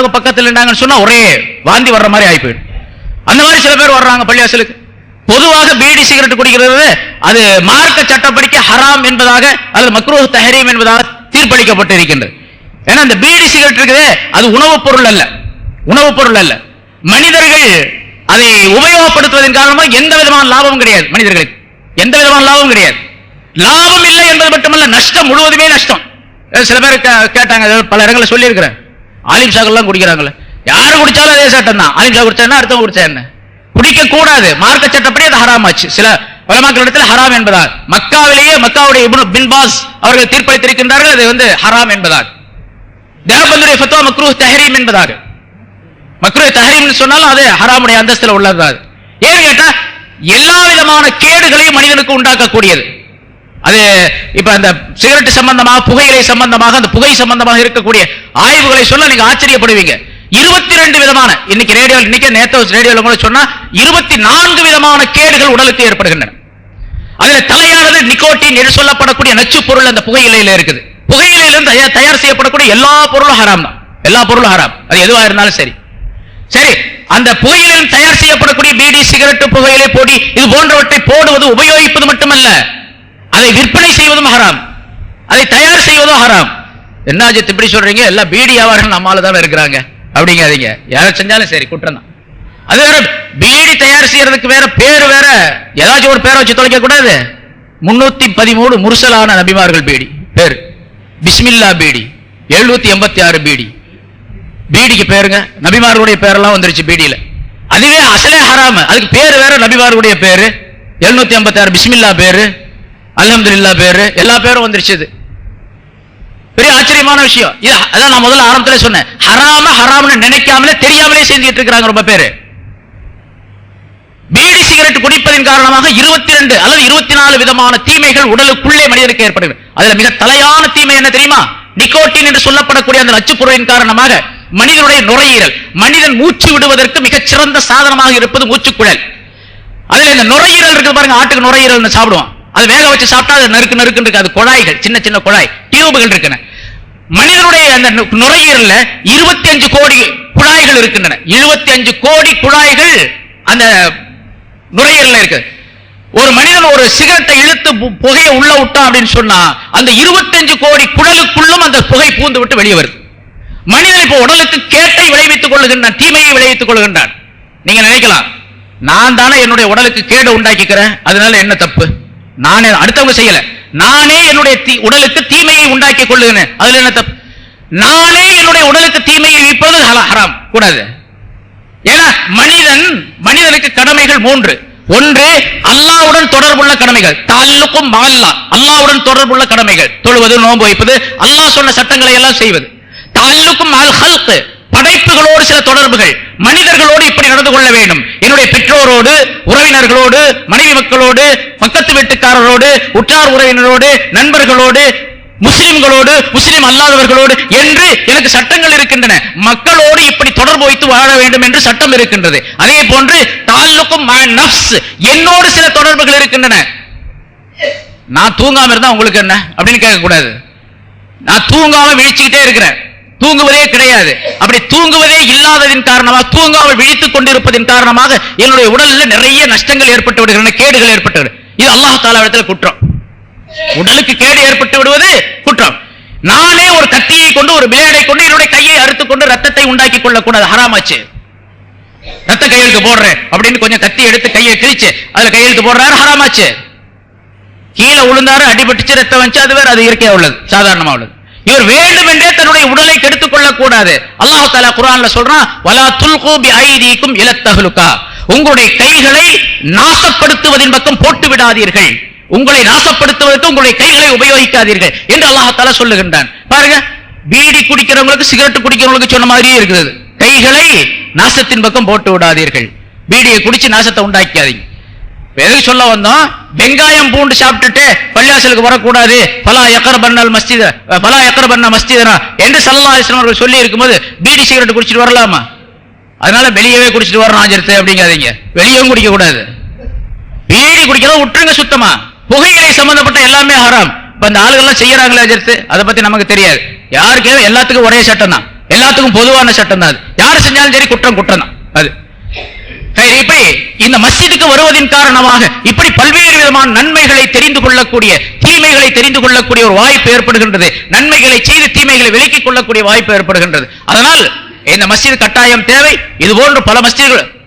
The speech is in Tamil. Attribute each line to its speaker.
Speaker 1: கதவு பக்கத்தில் இருந்தாங்கன்னு சொன்னா ஒரே வாந்தி வர்ற மாதிரி ஆகி போயிடும் அந்த மாதிரி சில பேர் வர்றாங்க பள்ளிவாசலுக்கு பொதுவாக பீடி சிகரெட் குடிக்கிறது அது மார்க்க சட்டப்படிக்க ஹராம் என்பதாக அல்லது மக்ரூஹ் தஹரீம் என்பதாக தீர்ப்பளிக்கப்பட்டு இருக்கின்றது ஏன்னா அந்த பீடி சிகரெட் இருக்குது அது உணவுப் பொருள் அல்ல. உணவுப் பொருள் அல்ல. மனிதர்கள் அதை உபயோகப்படுத்துவதன் காரணமாக எந்த விதமான லாபமும் கிடையாது மனிதர்களுக்கு. எந்த விதமான லாபமும் கிடையாது. லாபம் இல்லை என்பது மட்டுமல்ல நஷ்டம் முழுவதுமே நஷ்டம். சில பேர் கேட்டாங்க பல இடங்களில் சொல்லியிருக்கிறேன். ஆலிம் சாக்கெல்லாம் குடிக்கிறாங்களே. யாரு குடிச்சாலும் அதே சட்டம் தான். ஆலிம் சாக் குடிச்சா அர்த்தம் குடிச்சா என்ன? குடிக்க கூடாது மார்க்க சட்டப்படி அது ஹராம் ஆச்சு சில உலமாக்களிடத்தில் ஹராம் என்பதால். மக்காவிலேயே மக்காவுடைய இப்னு பின் பாஸ் அவர்கள் தீர்ப்பளித்திருக்கின்றார்கள். அது வந்து ஹராம் என்பதாக தேவபந்துடைய ஃபத்வா மக்ரூ தஹரீம் என்பதாக மக்ரூ தஹரீம்னு சொன்னாலும் அது ஹராமுடைய அந்தஸ்தில் உள்ளது அது ஏன்னு கேட்டா எல்லா விதமான கேடுகளையும் மனிதனுக்கு உண்டாக்கக்கூடியது. அது இப்ப அந்த சிகரெட் சம்பந்தமாக புகையிலை சம்பந்தமாக அந்த புகை சம்பந்தமாக இருக்கக்கூடிய ஆய்வுகளை சொல்ல நீங்க ஆச்சரியப்படுவீங்க. இருபத்தி ரெண்டு விதமான இன்னைக்கு ரேடியோ இன்னைக்கு நேத்து ரேடியோல கூட சொன்னா இருபத்தி நான்கு விதமான கேடுகள் உடலுக்கு ஏற்படுகின்றன. அதுல தலையானது நிக்கோட்டின் என்று சொல்லப்படக்கூடிய நச்சு பொருள் அந்த புகையிலையில இருக்குது. புகையிலையிலிருந்து தயார் செய்யப்படக்கூடிய எல்லா பொருளும் ஹராம் தான். எல்லா பொருளும் ஹராம். அது எதுவா இருந்தாலும் சரி. சரி அந்த புகையிலிருந்து தயார் செய்யப்படக்கூடிய பீடி சிகரெட்டு புகையிலை பொடி இது போன்றவற்றை போடுவது உபயோகிப்பது மட்டுமல்ல. அதை விற்பனை செய்வதும் ஹராம். அதை தயார் செய்வதும் ஹராம். என்ன அஜித் இப்படி சொல்றீங்க? எல்லாம் பீடி வியாபாரம் நம்மால தானே இருக்கிறாங்க. அப்படிங்காதீங்க. யாரை செஞ்சாலும் சரி குற்றம் தான். அது வேற பீடி தயார் செய்யறதுக்கு வேற பேர் வேற. ஏதாச்சும் ஒரு பேரை வச்சு தொலைக்க கூடாது. முன்னூத்தி பதிமூணு முர்சலான நபிமார்கள் பீடி. பேர். பிஸ்மில்லா பீடி. எழுநூத்தி எண்பத்தி ஆறு பீடி. பீடிக்கு பேருங்க. நபிமார்களுடைய பேரெல்லாம் வந்துருச்சு பீடியில. அதுவே அசலே ஹராம. அதுக்கு பேர் வேற நபிமார்களுடைய பேரு. எழுநூத்தி ஐம்பத்தி ஆறு பிஸ்மில்லா பேரு. அல்ஹம்துலில்லாஹ் பேரு. எல்லா பேரும் வந்துருச்சு இது. பெரிய ஆச்சரியமான விஷயம். இது அதான் நான் முதல்ல ஆரம்பத்துல சொன்னேன். ஹராம ஹராம்னு நினைக்காமலே தெரியாமலே செஞ்சுட்டு இருக்கிறாங்க ரொம்ப பேரு. பீடி சிகரெட் குடிப்பதன் காரணமாக இருபத்தி ரெண்டு அல்லது இருபத்தி நாலு விதமான தீமைகள் உடலுக்குள்ளே மனிதனுக்கு ஏற்படுகிறது. அதுல மிக தலையான தீமை என்ன தெரியுமா? நிக்கோட்டின் என்று சொல்லப்படக்கூடிய அந்த நச்சுப் பொருளின் காரணமாக மனிதனுடைய நுரையீரல் மனிதன் மூச்சு விடுவதற்கு மிகச் சிறந்த சாதனமாக இருப்பது மூச்சுக்குழல். அதுல இந்த நுரையீரல் இருக்கு பாருங்க ஆட்டுக்கு நுரையீரல் சாப்பிடுவோம் அது வேக வச்சு சாப்பிட்டா அது நறுக்கு நறுக்குன்னு இருக்கு. அது குழாய்கள் சின்ன சின்ன குழாய் டியூபுகள் இருக்குன்னு. மனிதனுடைய அந்த நுரையீரல்ல இருபத்தி அஞ்சு கோடி குழாய்கள் இருக்கின்றன. இருபத்தி அஞ்சு கோடி குழாய்கள் அந்த நுரையீரல்ல இருக்கு. ஒரு மனிதன் ஒரு சிகரெட்டை இழுத்து பு- புகையை உள்ள விட்டான் அப்படின்னு சொன்னா அந்த 25 கோடி குடலுக்குள்ளும் அந்த புகை பூந்து விட்டு வெளியே வருது. மனிதன் இப்போ உடலுக்கு கேட்டை விளைவித்துக் கொள்ளுகின்றான் தீமையை விளைவித்துக் கொள்கின்றான் நீங்க நினைக்கலாம் நான் தானே என்னுடைய உடலுக்கு கேடு உண்டாக்கிக்கிறேன் அதனால என்ன தப்பு? நானே அடுத்தவங்க செய்யல. நானே என்னுடைய தீ- உடலுக்கு தீமையை உண்டாக்கி கொள்ளுகிறேன். அதுல என்ன தப்பு? நானே என்னுடைய உடலுக்கு தீமையை இழிப்பது ஹராம். கூடாது. ஏன்னா மனிதன் மனிதனுக்கு கடமைகள் மூன்று. ஒன்று அல்லாஹ்வுடன் தொடர்புள்ள கடமைகள். தாலுக்கும் மால்லா. அல்லாஹ்வுடன் தொடர்புள்ள கடமைகள். தொழுவது நோன்பு வைப்பது அல்லாஹ் சொன்ன சட்டங்களை எல்லாம் செய்வது. தாலுக்கும் அல் ஹல்கு. படைப்புகளோடு சில தொடர்புகள். மனிதர்களோடு இப்படி நடந்து கொள்ள வேண்டும். என்னுடைய பெற்றோரோடு உறவினர்களோடு மனைவி மக்களோடு பக்கத்து வீட்டுக்காரரோடு உற்றார் உறவினரோடு நண்பர்களோடு முஸ்லிம்களோடு முஸ்லிம் அல்லாதவர்களோடு என்று எனக்கு சட்டங்கள் இருக்கின்றன. மக்களோடு இப்படி தொடர்பு வைத்து வாழ வேண்டும் என்று சட்டம் இருக்கின்றது. அதே போன்று தாலுக்கும் நஃப்ஸ் என்னோடு சில தொடர்புகள் இருக்கின்றன. நான் தூங்காம இருந்தா உங்களுக்கு என்ன? அப்படின்னு கேட்கக்கூடாது. நான் தூங்காம விழிச்சுக்கிட்டே இருக்கிறேன். தூங்குவதே கிடையாது. அப்படி தூங்குவதே இல்லாததின் காரணமாக தூங்காமல் விழித்துக் கொண்டிருப்பதின் காரணமாக என்னுடைய உடலில் நிறைய நஷ்டங்கள் ஏற்பட்டு விடுகின்றன கேடுகள் ஏற்பட்டு விடு இது அல்லாஹ் இடத்துல குற்றம். உடலுக்கு கேடு ஏற்பட்டு விடுவது குற்றம். நானே ஒரு கத்தியை கொண்டு ஒரு பிளேடை கொண்டு என்னுடைய கையை அறுத்துக் கொண்டு ரத்தத்தை உண்டாக்கி கொள்ளக்கூடாது. ஹராமாச்சு. ரத்த கையெழுத்து போடுறேன் அப்படின்னு கொஞ்சம் கத்தி எடுத்து கையை கிழிச்சு அதுல கையெழுத்து போடுறாரு ஹராமாச்சு. கீழே உளுந்தாரு அடிபட்டுச்சு ரத்தம் வச்சு அது வேற அது இயற்கையா உள்ளது சாதாரணமா உள்ளது. இவர் வேண்டுமென்றே தன்னுடைய உடலை கெடுத்துக் கொள்ளக்கூடாது. அல்லாஹு தாலா குரான்ல சொல்றான் வலா துல்கு பி ஐதீக்கும் இலத்தகுலுக்கா உங்களுடைய கைகளை நாசப்படுத்துவதின் பக்கம் போட்டு விடாதீர்கள். உங்களை நாசப்படுத்துவதற்கு உங்களுடைய கைகளை உபயோகிக்காதீர்கள் என்று அல்லாஹ் சொல்லுகின்றான். பாருங்க பீடி குடிக்கிறவங்களுக்கு சிகரெட் குடிக்கிறவங்களுக்கு சொன்ன மாதிரியே இருக்குது. கைகளை நாசத்தின் பக்கம் போட்டு விடாதீர்கள். பீடியை குடிச்சு நாசத்தை உண்டாக்காதீங்க எதுக்கு சொல்ல வந்தோம்? வெங்காயம் பூண்டு சாப்பிட்டுட்டு பள்ளிவாசலுக்கு வரக்கூடாது. பலா எக்கர் பண்ணால் மஸ்தித பலா எக்கர் பண்ண மஸ்திதனா என்று சல்லா அலிஸ்லாம் அவர்கள் சொல்லி இருக்கும்போது பீடி சிகரெட் குடிச்சிட்டு வரலாமா? அதனால வெளியவே குடிச்சிட்டு வரணும் ஆஜரத்து அப்படிங்காதீங்க. வெளியவும் குடிக்க கூடாது பீடி குடிக்கிறத விட்டுருங்க சுத்தமா. புகையிலை சம்பந்தப்பட்ட எல்லாமே ஹராம். இப்ப அந்த ஆளுகள்லாம் செய்யறாங்களே அஜர்த்து அதை பத்தி நமக்கு தெரியாது. யாருக்கே எல்லாத்துக்கும் ஒரே சட்டம் தான் எல்லாத்துக்கும் பொதுவான சட்டம் தான் அது. யார் செஞ்சாலும் சரி குற்றம் குற்றம் தான். அது. இப்படி இந்த மஸ்ஜிதுக்கு வருவதின் காரணமாக இப்படி பல்வேறு விதமான நன்மைகளை தெரிந்து கொள்ளக்கூடிய தீமைகளை தெரிந்து கொள்ளக்கூடிய ஒரு வாய்ப்பு ஏற்படுகின்றது. நன்மைகளை செய்து தீமைகளை விலக்கிக் கொள்ளக்கூடிய வாய்ப்பு ஏற்படுகின்றது. அதனால் இந்த மஸ்ஜித் கட்டாயம் தேவை. இது போன்று பல மஸ்ஜிதுகள்